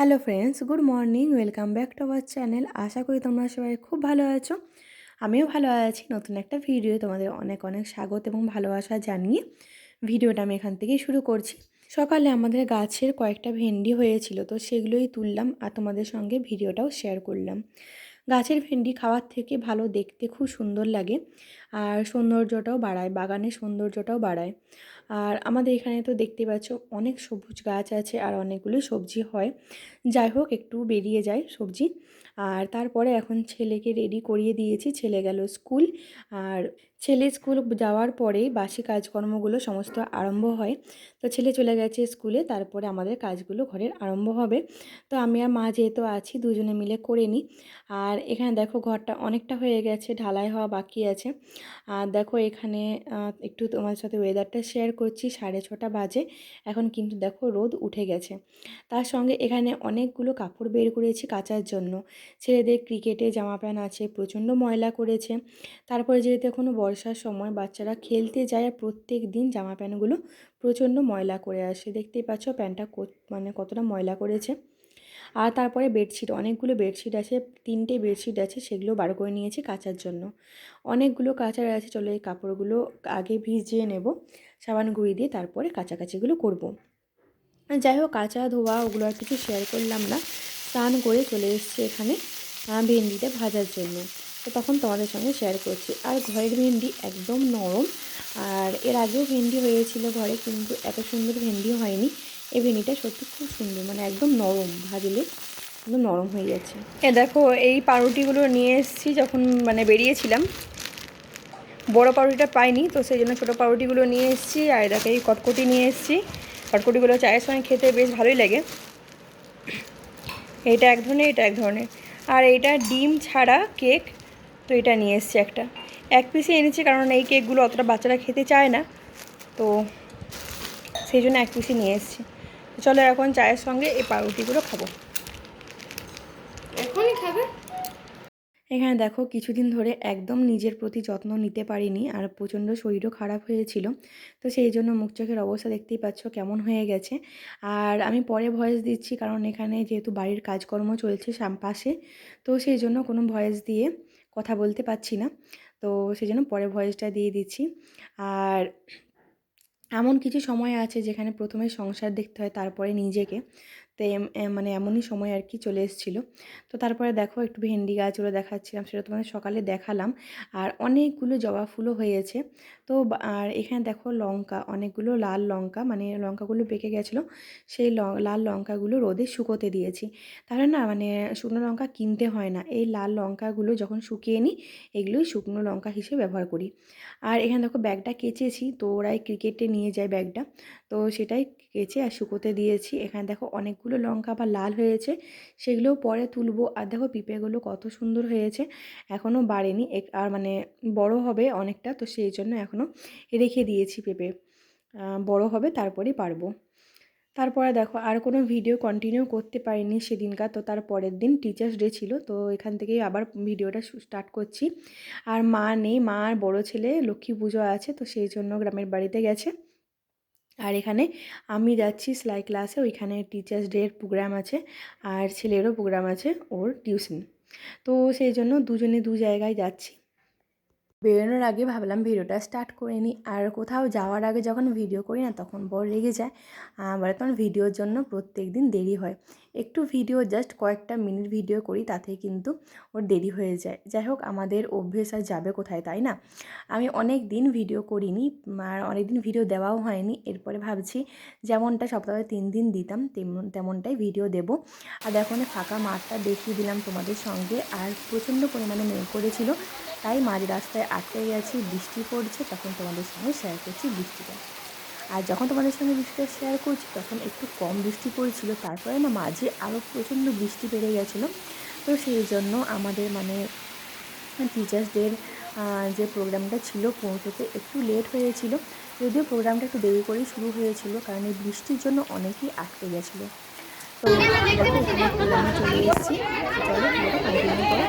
Hello friends, good morning, welcome back to our channel. আশা করি তোমরা সবাই খুব ভালো আছো। আমিও ভালো আছি। নতুন একটা ভিডিও তোমাদের অনেক অনেক স্বাগত এবং ভালোবাসা জানিয়ে ভিডিওটা আমি এখান থেকেই শুরু করছি। সকালে আমাদের গাছের কয়েকটা ভেন্ডি হয়েছিল, তো সেগুলোই তুললাম আর তোমাদের সঙ্গে ভিডিওটাও শেয়ার করলাম। গাছের ভেন্ডি খাওয়ার থেকে ভালো দেখতে খুব সুন্দর লাগে। আর সৌন্দর্যটাও বাড়ায়, বাগানের সৌন্দর্যটাও বাড়ায়। আর আমাদের এখানে তো দেখতে পাচ্ছ অনেক সবুজ গাছ আছে আর অনেকগুলো সবজি হয়। যাই হোক, একটু বেরিয়ে যায় সবজি। আর তারপরে এখন ছেলেকে রেডি করিয়ে দিয়েছি, ছেলে গেল স্কুল। আর ছেলে স্কুল যাওয়ার পরেই বাসি কাজকর্মগুলো সমস্ত আরম্ভ হয়। তো ছেলে চলে গেছে স্কুলে, তারপরে আমাদের কাজগুলো ঘরের আরম্ভ হবে। তো আমি আর মা যেহেতু আছি, দুজনে মিলে করে নিই। আর এখানে দেখো ঘরটা অনেকটা হয়ে গেছে, ঢালাই হওয়া বাকি আছে। আর দেখো এখানে একটু তোমার সাথে ওয়েদারটা শেয়ার করছি, সাড়ে ছটা বাজে। এখন কিন্তু দেখো রোদ উঠে গেছে। তার সঙ্গে এখানে অনেকগুলো কাপড় বের করেছি কাচার জন্য। ছেলেদের ক্রিকেটে জামা প্যান্ট আছে, প্রচণ্ড ময়লা করেছে। তারপরে যেহেতু এখনও বর্ষার সময়, বাচ্চারা খেলতে যায় আর প্রত্যেক দিন জামা প্যান্টগুলো প্রচণ্ড ময়লা করে আসে। দেখতেই পাচ্ছ প্যান্টটা মানে কতটা ময়লা করেছে। আর তারপরে বেডশিট, অনেকগুলো বেডশিট আছে, তিনটে বেডশিট আছে, সেগুলো বার করে নিয়েছি কাচার জন্য। অনেকগুলো কাচার আছে, চলো এই কাপড়গুলো আগে ভিজিয়ে নেব, সাবান গুঁড়ি দিয়ে তারপরে কাচাকাচিগুলো করব। যাই হোক, কাঁচা ধোয়া ওগুলো আর কিছু শেয়ার করলাম না। স্নান করে চলে এসছে এখানে ভেন্ডিটা ভাজার জন্য। তো তখন তোমাদের সঙ্গে শেয়ার করছি। আর ঘরের ভেন্ডি একদম নরম। আর এর আগেও ভেন্ডি হয়েছিল ঘরে, কিন্তু এত সুন্দর ভেন্ডি হয়নি। এই ভেন্ডিটা সত্যি খুব সুন্দর মানে একদম নরম ভাজলে, একদম নরম হয়ে যাচ্ছে। এ দেখো, এই পাউরুটিগুলো নিয়ে এসেছি যখন মানে বেরিয়েছিলাম। বড় পাউরুটিটা পাইনি, তো সেই জন্য ছোটো পাউরুটিগুলো নিয়ে এসেছি। আর দেখো এই কটকটি নিয়ে এসেছি। কটকটিগুলো চায়ের সঙ্গে খেতে বেশ ভালোই লাগে। এটা এক ধরনের, এটা এক ধরনের। আর এইটা ডিম ছাড়া কেক, তো এটা নিয়ে এসছি একটা। এক পিসে এনেছি কারণ এই কেকগুলো অতটা বাচ্চারা খেতে চায় না। তো সেই জন্য এক পিসই নিয়ে এসছি। চলো এখন চায়ের সঙ্গে এই পাউরুটিগুলো খাব। এখনই খাবে? এখানে দেখো কিছুদিন ধরে একদম নিজের প্রতি যত্ন নিতে পারিনি আর প্রচণ্ড শরীরও খারাপ হয়েছিল। তো সেই জন্য মুখ চোখের অবস্থা দেখতেই পাচ্ছ কেমন হয়ে গেছে। আর আমি পরে ভয়েস দিচ্ছি কারণ এখানে যেহেতু বাড়ির কাজকর্ম চলছে পাশে। তো সেই জন্য কোনো ভয়েস দিয়ে কথা বলতে পারছি না। তো সেই জন্য পরে ভয়েসটা দিয়ে দিচ্ছি। আর এমন কিছু সময় আছে যেখানে প্রথমে সংসার দেখতে হয়, তারপরে নিজেকে। তো মানে এমনই সময় আর কি চলে এসেছিল। তো তারপরে দেখো একটু ভেন্ডি গাছগুলো দেখাচ্ছিলাম, সেটা তোমাদের সকালে দেখালাম। আর অনেকগুলো জবা ফুলও হয়েছে। তো আর এখানে দেখো লঙ্কা, অনেকগুলো লাল লঙ্কা মানে লঙ্কাগুলো পেকে গেছিল, সেই লাল লঙ্কাগুলো রোদে শুকোতে দিয়েছি। তাহলে না মানে শুকনো লঙ্কা কিনতে হয় না। এই লাল লঙ্কাগুলো যখন শুকিয়ে নিই, এগুলোই শুকনো লঙ্কা হিসেবে ব্যবহার করি। আর এখানে দেখো ব্যাগটা কেচেছি, তো ওরাই ক্রিকেটে নিয়ে যায় ব্যাগটা। তো সেটাই কেচে আর শুকোতে দিয়েছি। এখানে দেখো অনেকগুলো লঙ্কা আবার লাল হয়েছে, সেগুলোও পরে তুলবো। আর দেখো পিঁপেগুলো কত সুন্দর হয়েছে এখনও বাড়েনি। আর মানে বড় হবে অনেকটা, তো সেই জন্য এখনও রেখে দিয়েছি পেঁপে। বড় হবে তারপরেই পারব। তারপরে দেখো আর কোনো ভিডিও কন্টিনিউ করতে পারিনি সেদিনকার, তো তার পরের দিন টিচার্স ডে ছিল, তো এখান থেকেই আবার ভিডিওটা স্টার্ট করছি। আর মা নেই, মা আর বড়ো ছেলে, লক্ষ্মী পুজো আছে, তো সেই জন্য গ্রামের বাড়িতে গেছে। আর এখানে আমি যাচ্ছি সেলাই ক্লাসে ওইখানে টিচার্স ডের প্রোগ্রাম আছে আর ছেলেরও প্রোগ্রাম আছে ওর টিউশন তো সেই জন্য দুজনে দু জায়গায় যাচ্ছি। বেরোনোর আগে ভাবলাম ভিডিওটা স্টার্ট করে নিই। আর কোথাও যাওয়ার আগে যখন ভিডিও করি না, তখন বড় রেগে যায়। আবার তখন ভিডিওর জন্য প্রত্যেক দিন দেরি হয়। একটু ভিডিও জাস্ট কয়েকটা মিনিট ভিডিও করি, তাতে কিন্তু ওর দেরি হয়ে যায়। যাই হোক, আমাদের অভ্যেস আর যাবে কোথায়, তাই না? আমি অনেক দিন ভিডিও করিনি, আর অনেক দিন ভিডিও দেওয়াও হয়নি। এরপরে ভাবছি, যেমনটা সপ্তাহে তিন দিন দিতাম, তেমন, তেমনটাই ভিডিও দেব। আর এখন ফাঁকা মাঠটা দেখিয়ে দিলাম তোমাদের সঙ্গে। আর প্রচণ্ড পরিমাণে মেয়ে করেছিল, তাই মাঝ রাস্তায় আটকে গেছি, বৃষ্টি পড়ছে, তখন তোমাদের সঙ্গে শেয়ার করছি বৃষ্টিটা। আর যখন তোমাদের সঙ্গে বৃষ্টিটা শেয়ার করছি, তখন একটু কম বৃষ্টি পড়ছিল, তারপরে না মাঝে আরও প্রচণ্ড বৃষ্টি বেড়ে গেছিল। তো সেই জন্য আমাদের মানে টিচার্সদের যে প্রোগ্রামটা ছিল পৌঁছতে একটু লেট হয়েছিল। যদিও প্রোগ্রামটা একটু দেরি করেই শুরু হয়েছিল, কারণ এই বৃষ্টির জন্য অনেকেই আটকে গেছিল। তো প্রোগ্রামে চলে এসেছি। চলো কন্টিনিউ করো।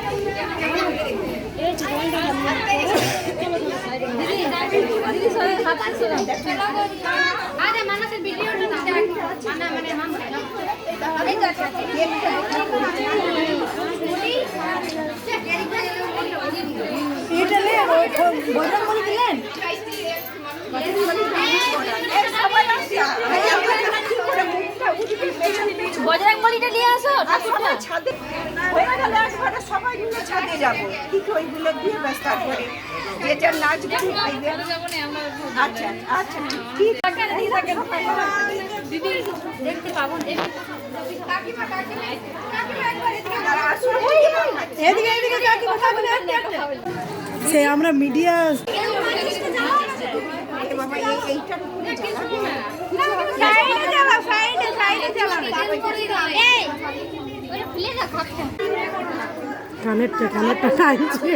এটা নে বজরং দিলেন বজরং বলিটা নিয়ে আসো ঠাকুরটা ছাদে হয়ে গেলে একবারে সবাই মিলে ছাদে যাব। ঠিক ওইগুলো দিয়ে ব্যাস তারপরে যে নাচ গান খাইবে। আচ্ছা আচ্ছা ঠিক দিদি দেখতে পাবো এদিকে এদিকে কাকি কথা বলে সে আমরা মিডিয়া বাবা এই এইটা সাইডে চালাও সাইডে সাইডে চালাও এই ওরে খুলে যা খাচ্ছে কানেরটা কানেরটা টানছে।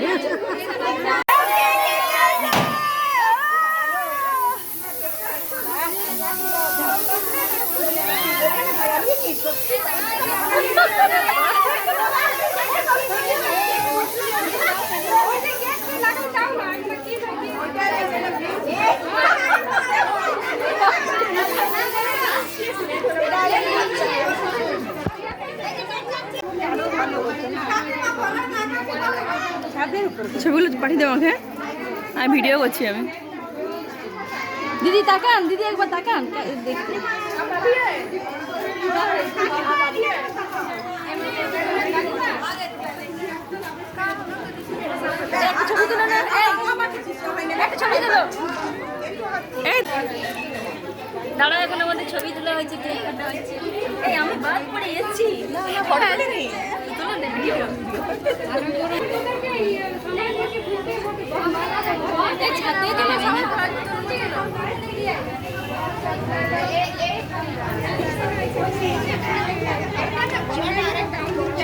পাঠিয়ে দেবো আমাকে? আমি ভিডিও করছি আমি। দিদি, তাকান, দিদি একবার তাকান। ছবি একটা ছবি দাঁড়া এখন আমাদের ছবি তোলা হয়েছে আমি বাদ পড়ে যাচ্ছি না না ফটো না ভিডিও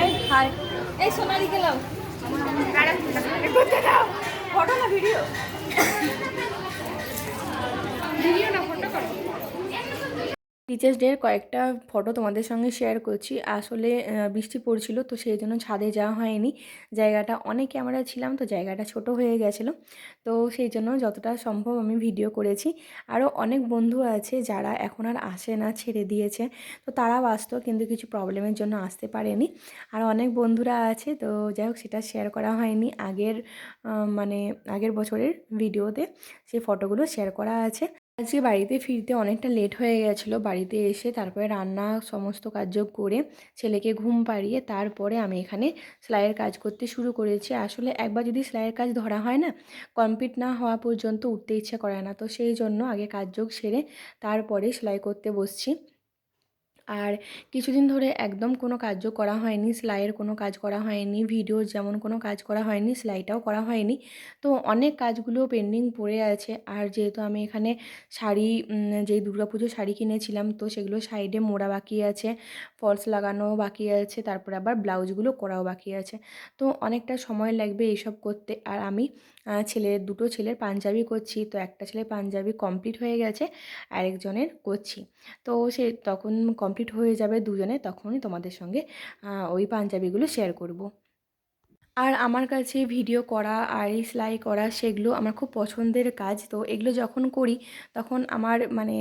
এই এই সোনালি ফটো না ভিডিও টিচার্স ডের কয়েকটা ফটো তোমাদের সঙ্গে শেয়ার করছি। আসলে বৃষ্টি পড়ছিল তো সেই জন্য ছাদে যাওয়া হয়নি। জায়গাটা অনেক ক্যামেরা ছিলাম তো জায়গাটা ছোট হয়ে গেছিল। তো সেই জন্য যতটা সম্ভব আমি ভিডিও করেছি। আরও অনেক বন্ধু আছে যারা এখন আর আসে না, ছেড়ে দিয়েছে। তো তারাও আসতো কিন্তু কিছু প্রবলেমের জন্য আসতে পারেনি। আর অনেক বন্ধুরা আছে তো যাই হোক সেটা শেয়ার করা হয়নি। আগের মানে আগের বছরের ভিডিওতে সেই ফটোগুলো শেয়ার করা আছে। আজকে বাড়িতে ফিরতে অনেকটা লেট হয়ে গেছিল। বাড়িতে এসে তারপরে রান্না সমস্ত কার্য করে ছেলেকে ঘুম পাড়িয়ে তারপরে আমি এখানে সেলাইয়ের কাজ করতে শুরু করেছি। আসলে একবার যদি সেলাইয়ের কাজ ধরা হয় না, কমপ্লিট না হওয়া পর্যন্ত উঠতে ইচ্ছে করে না। তো সেই জন্য আগে কাজযোগ সেরে তারপরে সেলাই করতে বসছি। আর কিছুদিন ধরে একদম কোনো কাজও করা হয়নি, সেলাইয়ের কোনো কাজ করা হয়নি ভিডিও যেমন কোনো কাজ করা হয়নি, সেলাইটাও করা হয়নি। তো অনেক কাজগুলো পেন্ডিং পড়ে আছে। আর যেহেতু আমি এখানে শাড়ি যেই দুর্গাপুজোর শাড়ি কিনেছিলাম, তো সেগুলো সাইডে মোড়া বাকি আছে ফলস লাগানো বাকি আছে, তারপরে আবার ব্লাউজগুলো করাও বাকি আছে। তো অনেকটা সময় লাগবে এইসব করতে। আর আমি ছেলের দুটো ছেলের পাঞ্জাবি করছি, তো একটা ছেলের পাঞ্জাবি কমপ্লিট হয়ে গেছে, আরেকজনের করছি। তো সে তখন কমপ্লিট হয়ে যাবে দুজনে তখনই তোমাদের সঙ্গে ওই পাঞ্জাবিগুলো শেয়ার করব। আর আমার কাছে ভিডিও করা আর এই সেলাই করা সেগুলো আমার খুব পছন্দের কাজ। তো এগুলো যখন করি তখন আমার মানে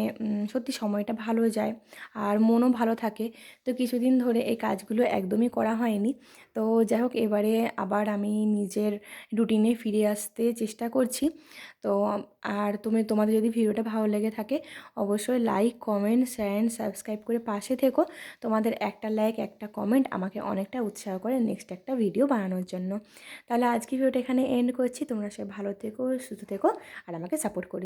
সত্যি সময়টা ভালো যায় আর মনও ভালো থাকে। তো কিছুদিন ধরে এই কাজগুলো একদমই করা হয়নি। তো যাই হোক এবারে আবার আমি নিজের রুটিনে ফিরে আসতে চেষ্টা করছি। তো, আর তুমি, তোমাদের যদি ভিডিওটা ভালো লেগে থাকে, অবশ্যই like comment share and subscribe করে পাশে থেকো। তোমাদের একটা লাইক একটা কমেন্ট আমাকে অনেকটা উৎসাহ করে নেক্সট একটা ভিডিও বানানোর জন্য। তাহলে আজকে ভিডিওটা এখানে এন্ড করছি। তোমরা সবাই ভালো থেকো, সুস্থ থেকো, আর আমাকে সাপোর্ট করে